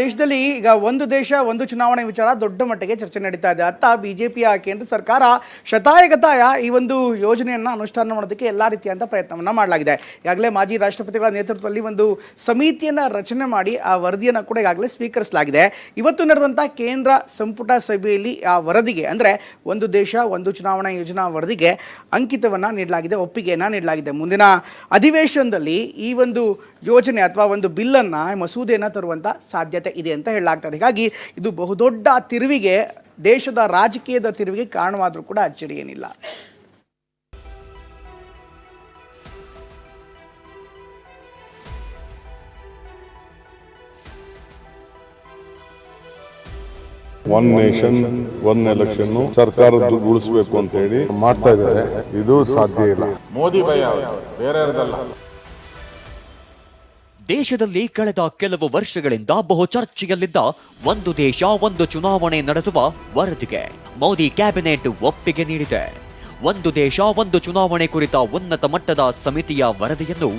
ದೇಶದಲ್ಲಿ ಈಗ ಒಂದು ದೇಶ, ಒಂದು ಚುನಾವಣೆ ವಿಚಾರ ದೊಡ್ಡ ಮಟ್ಟಿಗೆ ಚರ್ಚೆ ನಡೀತಾ ಇದೆ. ಅತ್ತ ಪಿಯ ಕೇಂದ್ರ ಸರ್ಕಾರ ಶತಾಯಗತಾಯ ಈ ಒಂದು ಯೋಜನೆಯನ್ನು ಅನುಷ್ಠಾನ ಮಾಡೋದಕ್ಕೆ ಎಲ್ಲ ರೀತಿಯಾದಂಥ ಪ್ರಯತ್ನವನ್ನು ಮಾಡಲಾಗಿದೆ. ಈಗಾಗಲೇ ಮಾಜಿ ರಾಷ್ಟ್ರಪತಿಗಳ ನೇತೃತ್ವದಲ್ಲಿ ಒಂದು ಸಮಿತಿಯನ್ನು ರಚನೆ ಮಾಡಿ ಆ ವರದಿಯನ್ನು ಕೂಡ ಈಗಾಗಲೇ ಸ್ವೀಕರಿಸಲಾಗಿದೆ. ಇವತ್ತು ನಡೆದಂಥ ಕೇಂದ್ರ ಸಂಪುಟ ಸಭೆಯಲ್ಲಿ ಆ ವರದಿಗೆ ಅಂದರೆ ಒಂದು ದೇಶ, ಒಂದು ಚುನಾವಣಾ ಯೋಜನಾ ವರದಿಗೆ ಅಂಕಿತವನ್ನು ನೀಡಲಾಗಿದೆ, ಒಪ್ಪಿಗೆಯನ್ನು ನೀಡಲಾಗಿದೆ. ಮುಂದಿನ ಅಧಿವೇಶನದಲ್ಲಿ ಈ ಒಂದು ಯೋಜನೆ ಅಥವಾ ಒಂದು ಬಿಲ್ಲನ್ನು ಮಸೂದೆಯನ್ನು ತರುವಂಥ ಸಾಧ್ಯತೆ ಇದೆ ಅಂತ ಹೇಳಲಾಗ್ತದೆ. ಹೀಗಾಗಿ ಇದು ಬಹುದೊಡ್ಡ ತಿರುವಿಗೆ ದೇಶದ ರಾಜಕೀಯದ ತಿರುವಿಗೆ ಕಾರಣವಾದರೂ ಕೂಡ ಅಚ್ಚರಿ ಏನಿಲ್ಲ. ಒನ್ ನೇಷನ್ ಒನ್ ಎಲೆಕ್ಷನ್ ಸರ್ಕಾರದ ಉಳಿಸಬೇಕು ಅಂತ ಹೇಳಿ ಮಾಡ್ತಾ ಇದ್ದಾರೆ. ಇದು ಸಾಧ್ಯ ಇಲ್ಲ. ಮೋದಿ ಭಯ ಅವ್ರು, ಬೇರೆ ದೇಶದಲ್ಲಿ ಕಳೆದ ಕೆಲವು ವರ್ಷಗಳಿಂದ ಬಹು ಚರ್ಚೆಯಲ್ಲಿದ್ದ ಒಂದು ದೇಶ, ಒಂದು ಚುನಾವಣೆ ನಡೆಸುವ ವರದಿಗೆ ಮೋದಿ ಕ್ಯಾಬಿನೆಟ್ ಒಪ್ಪಿಗೆ ನೀಡಿದೆ. ಒಂದು ದೇಶ, ಒಂದು ಚುನಾವಣೆ ಕುರಿತ ಉನ್ನತ ಮಟ್ಟದ ಸಮಿತಿಯ ವರದಿಯನ್ನು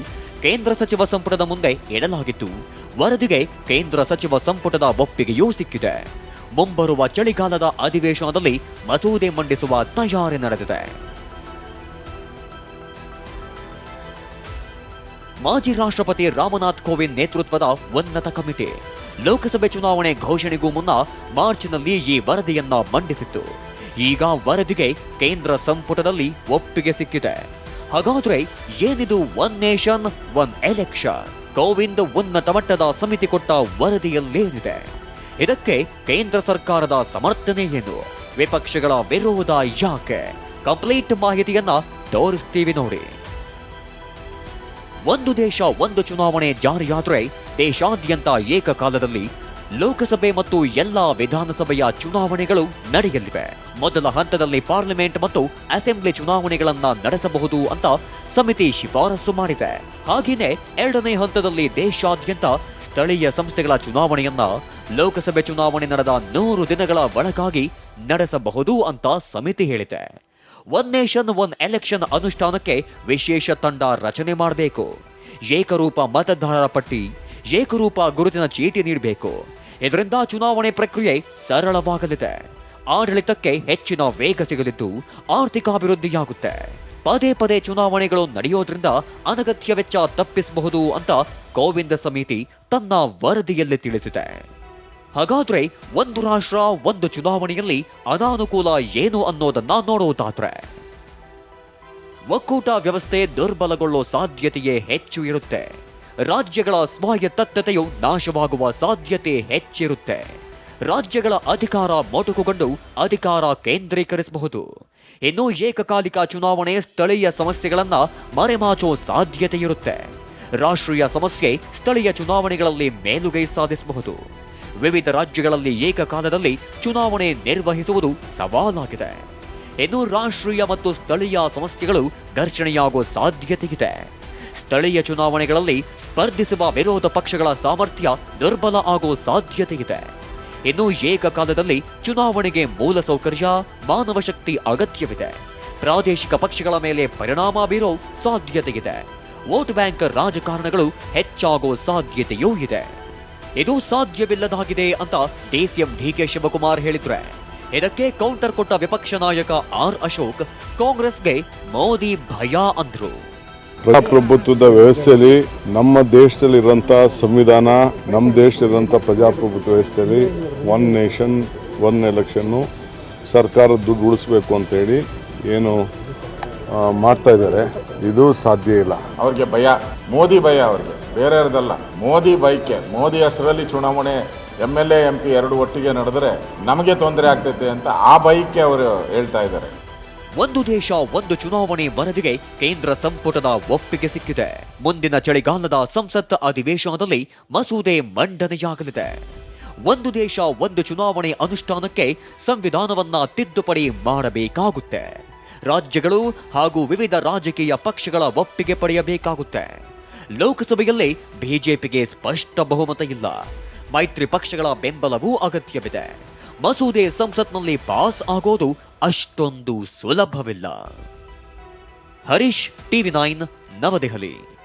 ಕೇಂದ್ರ ಸಚಿವ ಸಂಪುಟದ ಮುಂದೆ ಇಡಲಾಗಿತ್ತು. ವರದಿಗೆ ಕೇಂದ್ರ ಸಚಿವ ಸಂಪುಟದ ಒಪ್ಪಿಗೆಯೂ ಸಿಕ್ಕಿದೆ. ಮುಂಬರುವ ಚಳಿಗಾಲದ ಅಧಿವೇಶನದಲ್ಲಿ ಮಸೂದೆ ಮಂಡಿಸುವ ತಯಾರಿ ನಡೆದಿದೆ. ಮಾಜಿ ರಾಷ್ಟ್ರಪತಿ ರಾಮನಾಥ್ ಕೋವಿಂದ್ ನೇತೃತ್ವದ ಉನ್ನತ ಕಮಿಟಿ. ಲೋಕಸಭೆ ಚುನಾವಣೆ ಘೋಷಣೆಗೂ ಮುನ್ನ ಮಾರ್ಚ್ನಲ್ಲಿ ಈ ವರದಿಯನ್ನ ಮಂಡಿಸಿತ್ತು. ಈಗ ವರದಿಗೆ ಕೇಂದ್ರ ಸಂಪುಟದಲ್ಲಿ ಒಪ್ಪಿಗೆ ಸಿಕ್ಕಿದೆ. ಹಾಗಾದ್ರೆ ಏನಿದು one nation, one election? Kovind ಉನ್ನತ ಮಟ್ಟದ ಸಮಿತಿ ಕೊಟ್ಟ ವರದಿಯಲ್ಲೇನಿದೆ? ಇದಕ್ಕೆ ಕೇಂದ್ರ ಸರ್ಕಾರದ ಸಮರ್ಥನೆ ಏನು? ವಿಪಕ್ಷಗಳ ವಿರೋಧ ಯಾಕೆ? ಕಂಪ್ಲೀಟ್ ಮಾಹಿತಿಯನ್ನ ತೋರಿಸ್ತೀವಿ ನೋಡಿ. ಒಂದು ದೇಶ, ಒಂದು ಚುನಾವಣೆ ಜಾರಿಯಾದರೆ ದೇಶಾದ್ಯಂತ ಏಕಕಾಲದಲ್ಲಿ ಲೋಕಸಭೆ ಮತ್ತು ಎಲ್ಲಾ ವಿಧಾನಸಭೆಯ ಚುನಾವಣೆಗಳು ನಡೆಯಲಿವೆ. ಮೊದಲ ಹಂತದಲ್ಲಿ ಪಾರ್ಲಿಮೆಂಟ್ ಮತ್ತು ಅಸೆಂಬ್ಲಿ ಚುನಾವಣೆಗಳನ್ನ ನಡೆಸಬಹುದು ಅಂತ ಸಮಿತಿ ಶಿಫಾರಸು ಮಾಡಿದೆ. ಹಾಗೆಯೇ ಎರಡನೇ ಹಂತದಲ್ಲಿ ದೇಶಾದ್ಯಂತ ಸ್ಥಳೀಯ ಸಂಸ್ಥೆಗಳ ಚುನಾವಣೆಯನ್ನ ಲೋಕಸಭೆ ಚುನಾವಣೆ ನಡೆದ ನೂರು ದಿನಗಳ ಒಳಗಾಗಿ ನಡೆಸಬಹುದು ಅಂತ ಸಮಿತಿ ಹೇಳಿದೆ. ಒನ್ ನೇಷನ್ ಒನ್ ಎಲೆಕ್ಷನ್ ಅನುಷ್ಠಾನಕ್ಕೆ ವಿಶೇಷ ತಂಡ ರಚನೆ ಮಾಡಬೇಕು. ಏಕರೂಪ ಮತದಾರರ ಪಟ್ಟಿ, ಏಕರೂಪ ಗುರುತಿನ ಚೀಟಿ ನೀಡಬೇಕು. ಇದರಿಂದ ಚುನಾವಣೆ ಪ್ರಕ್ರಿಯೆ ಸರಳವಾಗಲಿದೆ. ಆಡಳಿತಕ್ಕೆ ಹೆಚ್ಚಿನ ವೇಗ ಸಿಗಲಿದ್ದು ಆರ್ಥಿಕ ಅಭಿವೃದ್ಧಿಯಾಗುತ್ತೆ ಪದೇ ಪದೇ ಚುನಾವಣೆಗಳು ನಡೆಯೋದ್ರಿಂದ ಅನಗತ್ಯ ವೆಚ್ಚ ತಪ್ಪಿಸಬಹುದು ಅಂತ ಗೋವಿಂದ ಸಮಿತಿ ತನ್ನ ವರದಿಯಲ್ಲಿ ತಿಳಿಸಿದೆ. ಹಾಗಾದ್ರೆ ಒಂದು ರಾಷ್ಟ್ರ, ಒಂದು ಚುನಾವಣೆಯಲ್ಲಿ ಅನಾನುಕೂಲ ಏನು ಅನ್ನೋದನ್ನ ನೋಡುವುದಾದ್ರೆ ಒಕ್ಕೂಟ ವ್ಯವಸ್ಥೆ ದುರ್ಬಲಗೊಳ್ಳೋ ಸಾಧ್ಯತೆಯೇ ಹೆಚ್ಚು ಇರುತ್ತೆ. ರಾಜ್ಯಗಳ ಸ್ವಾಯತ್ತತೆಯು ನಾಶವಾಗುವ ಸಾಧ್ಯತೆ ಹೆಚ್ಚಿರುತ್ತೆ. ರಾಜ್ಯಗಳ ಅಧಿಕಾರ ಮೊಟಕುಗೊಂಡು ಅಧಿಕಾರ ಕೇಂದ್ರೀಕರಿಸಬಹುದು. ಇನ್ನು ಏಕಕಾಲಿಕ ಚುನಾವಣೆ ಸ್ಥಳೀಯ ಸಮಸ್ಯೆಗಳನ್ನ ಮರೆಮಾಚೋ ಸಾಧ್ಯತೆ ಇರುತ್ತೆ. ರಾಷ್ಟ್ರೀಯ ಸಮಸ್ಯೆ ಸ್ಥಳೀಯ ಚುನಾವಣೆಗಳಲ್ಲಿ ಮೇಲುಗೈ ಸಾಧಿಸಬಹುದು. ವಿವಿಧ ರಾಜ್ಯಗಳಲ್ಲಿ ಏಕಕಾಲದಲ್ಲಿ ಚುನಾವಣೆ ನಿರ್ವಹಿಸುವುದು ಸವಾಲಾಗಿದೆ. ಇನ್ನು ರಾಷ್ಟ್ರೀಯ ಮತ್ತು ಸ್ಥಳೀಯ ಸಮಸ್ಯೆಗಳು ಘರ್ಷಣೆಯಾಗುವ ಸಾಧ್ಯತೆಯಿದೆ. ಸ್ಥಳೀಯ ಚುನಾವಣೆಗಳಲ್ಲಿ ಸ್ಪರ್ಧಿಸುವ ವಿರೋಧ ಪಕ್ಷಗಳ ಸಾಮರ್ಥ್ಯ ದುರ್ಬಲ ಆಗೋ ಸಾಧ್ಯತೆಯಿದೆ. ಇನ್ನು ಏಕಕಾಲದಲ್ಲಿ ಚುನಾವಣೆಗೆ ಮೂಲಸೌಕರ್ಯ ಮಾನವ ಶಕ್ತಿ ಅಗತ್ಯವಿದೆ. ಪ್ರಾದೇಶಿಕ ಪಕ್ಷಗಳ ಮೇಲೆ ಪರಿಣಾಮ ಬೀರೋ ಸಾಧ್ಯತೆಯಿದೆ. ವೋಟ್ ಬ್ಯಾಂಕ್ ರಾಜಕಾರಣಗಳು ಹೆಚ್ಚಾಗೋ ಸಾಧ್ಯತೆಯೂ ಇದೆ. ಇದು ಸಾಧ್ಯವಿಲ್ಲದಾಗಿದೆ ಅಂತ ಡಿಸಿಎಂ ಡಿಕೆ ಶಿವಕುಮಾರ್ ಹೇಳಿದ್ರೆ. ಇದಕ್ಕೆ ಕೌಂಟರ್ ಕೊಟ್ಟ ವಿಪಕ್ಷ ನಾಯಕ ಆರ್ ಅಶೋಕ್ ಕಾಂಗ್ರೆಸ್ಗೆ ಮೋದಿ ಭಯ ಅಂದ್ರು. ಪ್ರಜಾಪ್ರಭುತ್ವದ ವ್ಯವಸ್ಥೆಯಲ್ಲಿ ನಮ್ಮ ದೇಶದಲ್ಲಿ ಇರುವಂತಹ ಸಂವಿಧಾನ ನಮ್ಮ ದೇಶದಲ್ಲಿರುವಂತಹ ಪ್ರಜಾಪ್ರಭುತ್ವ ವ್ಯವಸ್ಥೆಯಲ್ಲಿ ಒನ್ ನೇಷನ್ ಒನ್ ಎಲೆಕ್ಷನ್ ಸರ್ಕಾರ ದುಡ್ಡು ಉಳಿಸ್ಬೇಕು ಅಂತ ಹೇಳಿ ಏನು ಮಾಡ್ತಾ ಇದ್ದಾರೆ. ಇದು ಸಾಧ್ಯ ಇಲ್ಲ. ಅವ್ರಿಗೆ ಭಯ ಮೋದಿ ಭಯ ಅವ್ರಿಗೆ. ಬೇರೆ ಯಾರ್ದಲ್ಲ, ಮೋದಿ ಬೈಕೆ, ಮೋದಿ ಹೆಸರಲ್ಲಿ ಚುನಾವಣೆ, M L A, M P ಎರಡು ಒಟ್ಟಿಗೆ ನಡೆದರೆ ನಮಗೆ ತೊಂದರೆ ಆಗ್ತೈತೆ ಅಂತ ಆ ಬೈಕೆ ಅವರು ಹೇಳ್ತಾ ಇದ್ದಾರೆ. ಒಂದು ದೇಶ, ಒಂದು ಚುನಾವಣೆ ವರದಿಗೆ ಕೇಂದ್ರ ಸಂಪುಟದ ಒಪ್ಪಿಗೆ ಸಿಕ್ಕಿದೆ. ಮುಂದಿನ ಚಳಿಗಾಲದ ಸಂಸತ್ ಅಧಿವೇಶನದಲ್ಲಿ ಮಸೂದೆ ಮಂಡನೆಯಾಗಲಿದೆ. ಒಂದು ದೇಶ, ಒಂದು ಚುನಾವಣೆ ಅನುಷ್ಠಾನಕ್ಕೆ ಸಂವಿಧಾನವನ್ನ ತಿದ್ದುಪಡಿ ಮಾಡಬೇಕಾಗುತ್ತೆ. ರಾಜ್ಯಗಳು ಹಾಗೂ ವಿವಿಧ ರಾಜಕೀಯ ಪಕ್ಷಗಳ ಒಪ್ಪಿಗೆ ಪಡೆಯಬೇಕಾಗುತ್ತೆ. ಲೋಕಸಭೆಯಲ್ಲಿ ಬಿಜೆಪಿಗೆ ಸ್ಪಷ್ಟ ಬಹುಮತ ಇಲ್ಲ. ಮೈತ್ರಿ ಪಕ್ಷಗಳ ಬೆಂಬಲವೂ ಅಗತ್ಯವಿದೆ. ಮಸೂದೆ ಸಂಸತ್ನಲ್ಲಿ ಪಾಸ್ ಆಗೋದು ಅಷ್ಟೊಂದು ಸುಲಭವಿಲ್ಲ. Harish, TV nine, Navadehali.